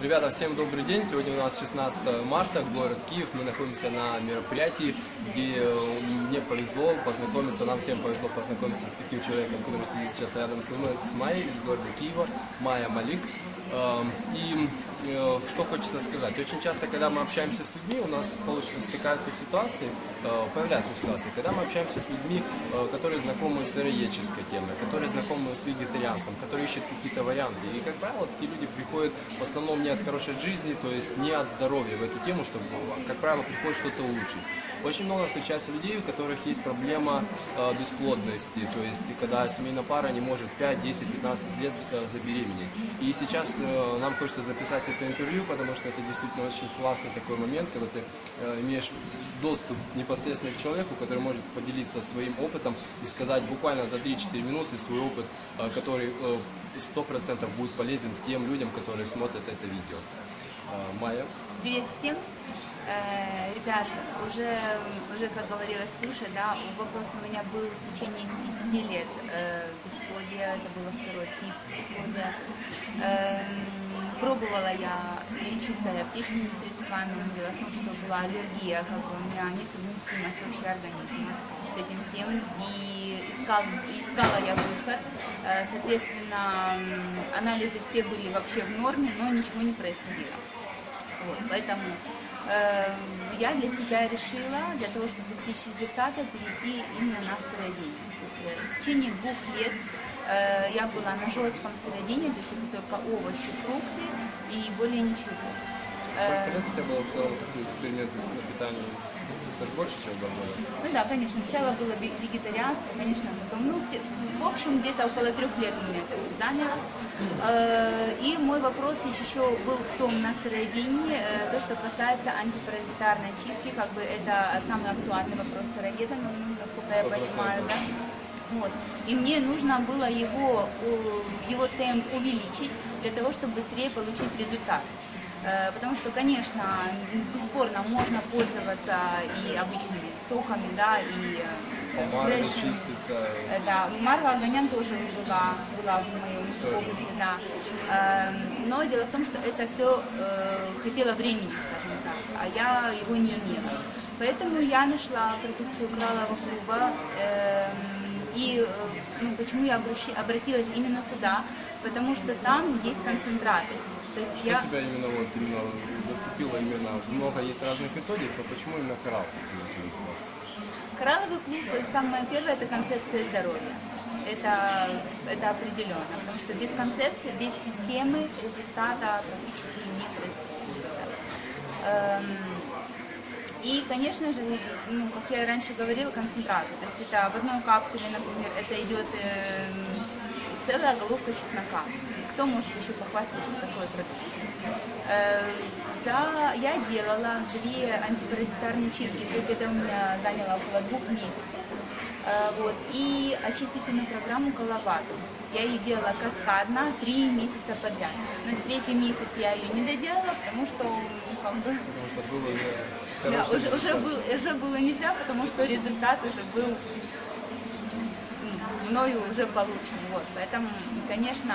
Ребята, всем добрый день. Сегодня у нас 16 марта, город Киев. Мы находимся на мероприятии, где э, мне повезло познакомиться, нам всем повезло познакомиться с таким человеком, который сидит сейчас рядом со мной, с Майей из города Киева, Майя Малик. Эм, И э, что хочется сказать. Очень часто, когда мы общаемся с людьми, у нас получается стыкаются ситуации, э, появляются ситуации, когда мы общаемся с людьми, э, которые знакомы с сыроедческой темой, которые знакомы с вегетарианством, которые ищут какие-то варианты. И, как правило, такие люди приходят в основном не от хорошей жизни, то есть не от здоровья в эту тему, чтобы, как правило, приходит что-то улучшить. Очень много встречается людей, у которых есть проблема э, бесплодности, то есть когда семейная пара не может 5, 10, 15 лет э, забеременеть. И сейчас э, нам хочется записать это интервью, потому что это действительно очень классный такой момент, когда ты э, имеешь доступ непосредственно к человеку, который может поделиться своим опытом и сказать буквально за 3-4 минуты свой опыт, э, который э, 100% будет полезен тем людям, которые смотрят это видео. Э, Майя. Привет всем. Э, Ребят, уже, уже как говорилось выше, да, вопрос у меня был в течение 10 лет э, бесплодия, это было второй тип бесплодия. Эм, Пробовала я лечиться аптечными средствами, дело в том, что была аллергия, как бы у меня несовместимость вообще организма с этим всем. И искал, искала я выход. Э, Соответственно, анализы все были вообще в норме, но ничего не происходило. Вот, поэтому э, я для себя решила, для того, чтобы достичь результата, перейти именно на сыроедение. То есть, э, в течение двух лет э, я была на жестком сыроедении, то есть это только овощи, фрукты и более ничего. Э, Сколько лет у тебя было в целом такой эксперимент с питанием? Это же больше, чем года. Ну да, конечно, сначала было ве- вегетарианство, конечно, потом, ну, в, в- общем, где-то около трех лет у меня заняло. Э, И мой вопрос еще был в том, на сыроедении, э, то, что касается антипаразитарной чистки, как бы это самый актуальный вопрос сыроеда, ну, ну, насколько я понимаю, да. Вот. И мне нужно было его, его темп увеличить для того, чтобы быстрее получить результат. Э, Потому что, конечно, бесспорно можно пользоваться и обычными соками, да, и э, фрешем. чистится. Э, Да, Марва Аганян тоже была, была в моем фокусе, да. Но дело в том, что это все хотело времени, скажем так, а я его не имела. Поэтому я нашла продукцию Кралового клуба. эм, И ну, почему я обратилась именно туда? Потому что там есть концентраты. То есть Что я... тебя именно вот именно зацепило именно? Много есть разных методик, но почему именно коралл? Коралловый клуб, самое первое, это концепция здоровья. Это, это определенно, потому что без концепции, без системы результата практически не происходит. Эм, И, конечно же, ну, как я раньше говорила, концентраты. То есть это в одной капсуле, например, это идет эм, целая головка чеснока. Кто может еще похвастаться такой продукцией? Э, за- я делала две антипаразитарные чистки, то есть это у меня заняло около двух месяцев. Э, вот, и очистительную программу Калавату. Я ее делала каскадно три месяца подряд. Но третий месяц я ее не доделала, потому что ну, как бы, Потому что было уже да, уже, уже, был, уже было нельзя, потому что результат уже был мною уже получен. Вот. Поэтому, конечно,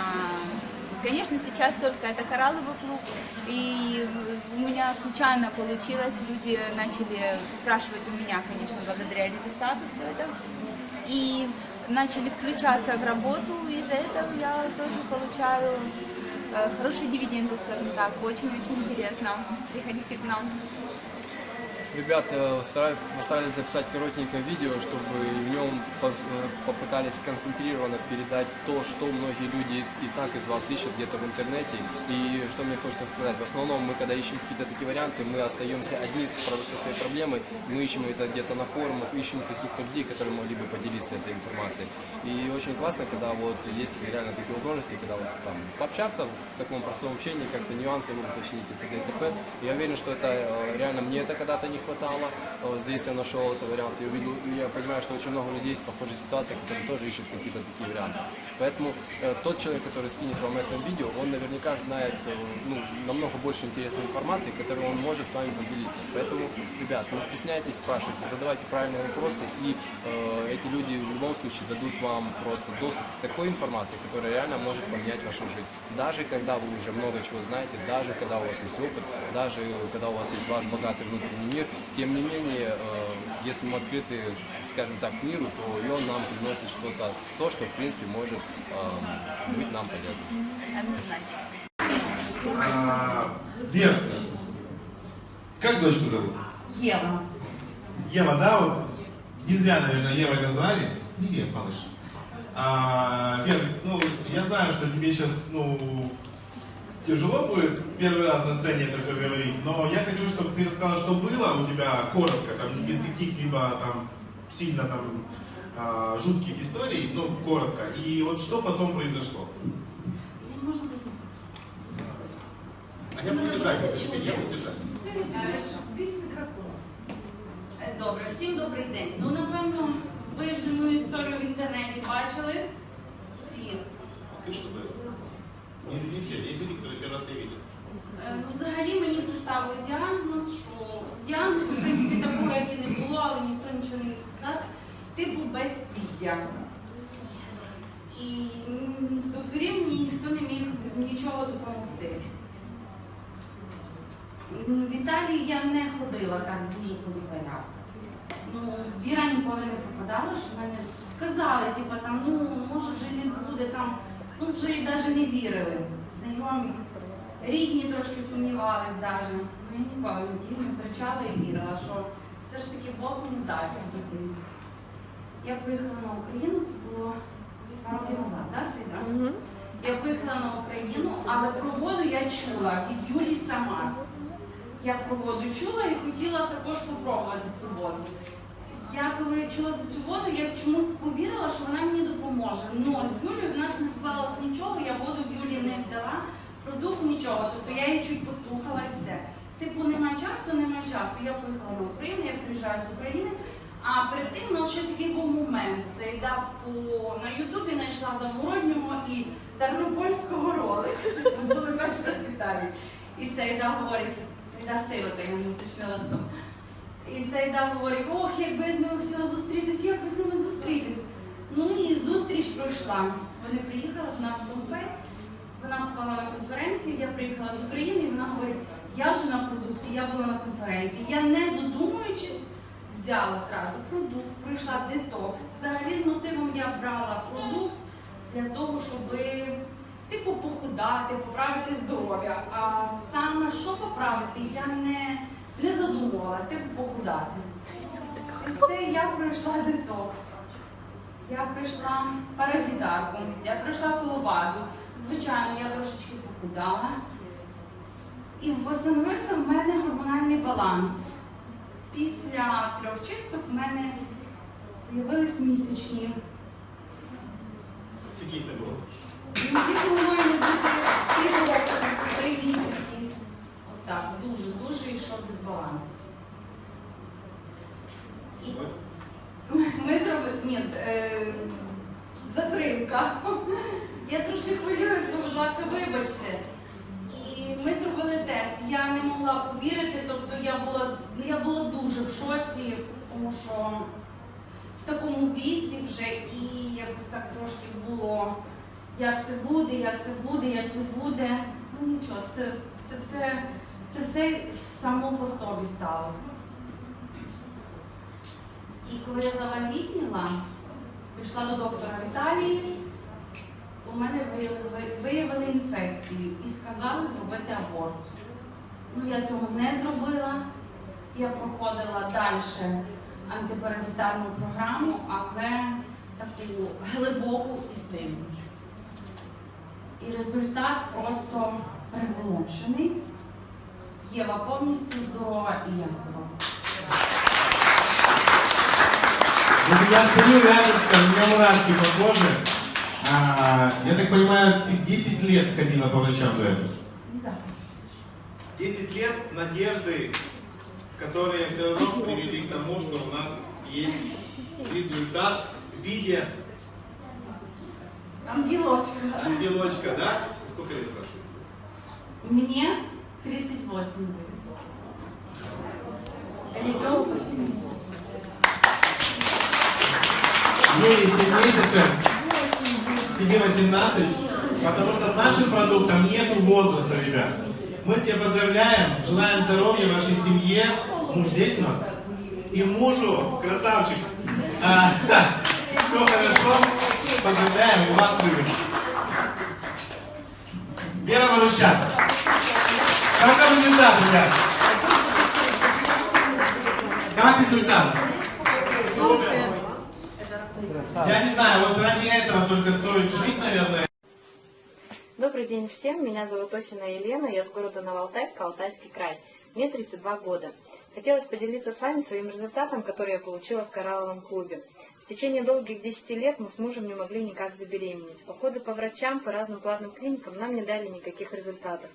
конечно, сейчас только это коралловый клуб. И у меня случайно получилось, люди начали спрашивать у меня, конечно, благодаря результату все это. И начали включаться в работу, и за это я тоже получаю э, хорошие дивиденды, скажем так. Очень-очень интересно. Приходите к нам. Ребята старались, постарались записать коротенькое видео, чтобы в нем э, попытались сконцентрированно передать то, что многие люди и так из вас ищут где-то в интернете. И что мне хочется сказать, в основном мы, когда ищем какие-то такие варианты, мы остаемся одни со своей проблемой, мы ищем это где-то на форумах, ищем каких-то людей, которые могли бы поделиться этой информацией. И очень классно, когда вот есть реально такие возможности, когда вот там пообщаться в таком простом общении, как-то нюансы вы уточните, т.д. и т.п. Я уверен, что это э, реально мне это когда-то не хватало. А Вот здесь я нашел этот вариант и увидел, я понимаю, что очень много людей в похожей ситуации, которые тоже ищут какие-то такие варианты. Поэтому э, тот человек, который скинет вам это видео, он наверняка знает э, ну, намного больше интересной информации, которой он может с вами поделиться. Поэтому, ребят, не стесняйтесь, спрашивайте, задавайте правильные вопросы, и э, эти люди в любом случае дадут вам просто доступ к такой информации, которая реально может поменять вашу жизнь. Даже когда вы уже много чего знаете, даже когда у вас есть опыт, даже когда у вас есть ваш богатый внутренний мир, тем не менее, э, если мы открыты, скажем так, миру, то он нам приносит что-то, то, что в принципе может э, быть нам полезным. Однозначно. А, Вер, как дочку зовут? Ева. Ева, да? Вот не зря, наверное, Евой назвали. Привет, малыш. А, Вер, ну, я знаю, что тебе сейчас, ну, тяжело будет первый раз на сцене это все говорить, но я хочу, чтобы ты рассказала, что было у тебя коротко, там, без каких-либо там сильно там а, жутких историй, ну, коротко. И вот что потом произошло? Можна без них? А я буду держать, если тебе, я буду держать. Хорошо. Без мікрофону. Е, Добре, всім добрий день. Ну, напевно, ви вже мою історію в інтернеті бачили. Всі. Ты что было? Не, не раз тебя видят. Е, Ну, взагалі мені поставили діагноз, що діагноз, в принципі, такого, як і не було, але ніхто нічого не міг сказати. Типу безпліддя. І з докторів мені ніхто не міг нічого допомогти. В Італії я не ходила так дуже по лікарях. Ну, Віра ніколи не попадала, що мене казали, типу, там, ну, може вже не буде, там, ну вже й навіть не вірили. Знайомі, рідні трошки сумнівались навіть. Ну я ніколи не втрачала і вірила, що все ж таки Бог мені дасть зайти. Я поїхала на Україну, це було два роки назад, так, Світа? Я поїхала на Україну, але про воду я чула від Юлі сама. Я про воду чула і хотіла також спробувати цю воду. Я коли чула за цю воду, я чомусь повірила, що вона мені допоможе. Ну, з Юлею в нас не склалось нічого, я воду в Юлі не взяла, продукт нічого. Тобто я її чуть послухала і все. Типу, нема часу, нема часу. Я поїхала на Україну, я приїжджаю з України. А перед тим у нас ще такий був момент. Це я по на Ютубі знайшла Завгороднього і Тернопольського ролик. Ми були перший раз в Італії. І Сейда говорить, Сейда сирота, я не уточнила хто. І Сейда говорить, ох, якби я з ними хотіла зустрітись, як би з ними зустрітись. Ну і зустріч пройшла. Вони приїхали в нас в Помпей, вона попала на конференцію, я приїхала з України, і вона говорить, я вже на продукті, я була на конференції. Я не задумуючись, взяла зразу продукт, пройшла детокс. Взагалі з мотивом я брала продукт для того, щоб типу похудати, поправити здоров'я. А саме що поправити, я не, похудати. І я пройшла детокс. Я пройшла паразитарку, я пройшла коловаду. Звичайно, я трошечки похудала. І встановився в мене гормональний баланс. Після трьох чисток в мене з'явились місячні. Сидеть не Ні, е, затримка. Я трошки хвилююся, будь ласка, вибачте. І ми зробили тест. Я не могла повірити, тобто я була, ну, я була дуже в шоці, тому що в такому віці вже і якось так трошки було, як це буде, як це буде, як це буде. Ну нічого, це, це все, це все само по собі сталося. І коли я завагітніла, пішла до доктора в Італії, у мене виявили, виявили інфекцію і сказали зробити аборт. Ну, я цього не зробила. Я проходила далі антипаразитарну програму, але таку глибоку і сильну. І результат просто приголомшений. Єва повністю здорова і я здорова. Вот я стою рядышком, у меня мурашки по коже. А, я так понимаю, ты 10 лет ходила по врачам до этого? Да. 10 лет надежды, которые все равно привели к тому, что у нас есть результат в виде Ангелочка. ангелочка, да? Сколько лет спрашиваю? Мне 38 будет. Ребенку 8 Ей 7 месяцев, тебе 18, потому что с нашим продуктом нету возраста, ребят. Мы тебя поздравляем, желаем здоровья вашей семье. Муж здесь у нас? И мужу, красавчик. все хорошо, поздравляем и вас любим. Вера Марущак. Как результат, ребят? Как результат? Я не знаю, вот ради этого только стоит жить, наверное. Добрый день всем, меня зовут Осина Елена, я с города Новоалтайск, Алтайский край. Мне 32 года. Хотелось поделиться с вами своим результатом, который я получила в коралловом клубе. В течение долгих 10 лет мы с мужем не могли никак забеременеть. Походы по врачам, по разным платным клиникам нам не дали никаких результатов.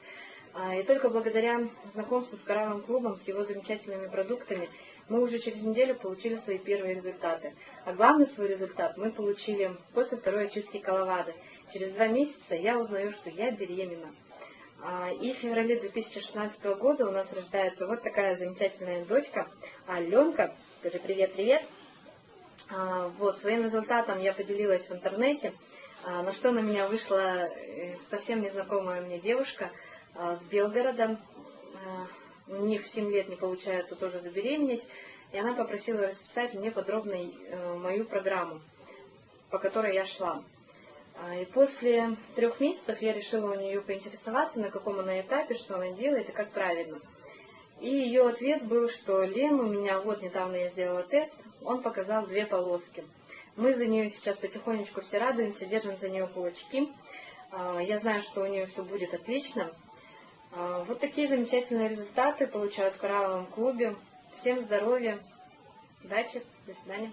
А, И только благодаря знакомству с коралловым клубом, с его замечательными продуктами, мы уже через неделю получили свои первые результаты. А главный свой результат мы получили после второй очистки коловады. Через два месяца я узнаю, что я беременна. А, И в феврале 2016 года у нас рождается вот такая замечательная дочка, Аленка. Скажи привет-привет. А, Вот, своим результатом я поделилась в интернете, а, на что на меня вышла э, совсем незнакомая мне девушка с Белгорода. У них 7 лет не получается тоже забеременеть. И она попросила расписать мне подробно э, мою программу, по которой я шла. А, И после трех месяцев я решила у нее поинтересоваться, на каком она этапе, что она делает и как правильно. И ее ответ был, что Лен, у меня вот недавно я сделала тест, он показал две полоски. Мы за нее сейчас потихонечку все радуемся, держим за нее кулачки. А, Я знаю, что у нее все будет отлично. А, Вот такие замечательные результаты получают в коралловом клубе. Всем здоровья, удачи, до свидания.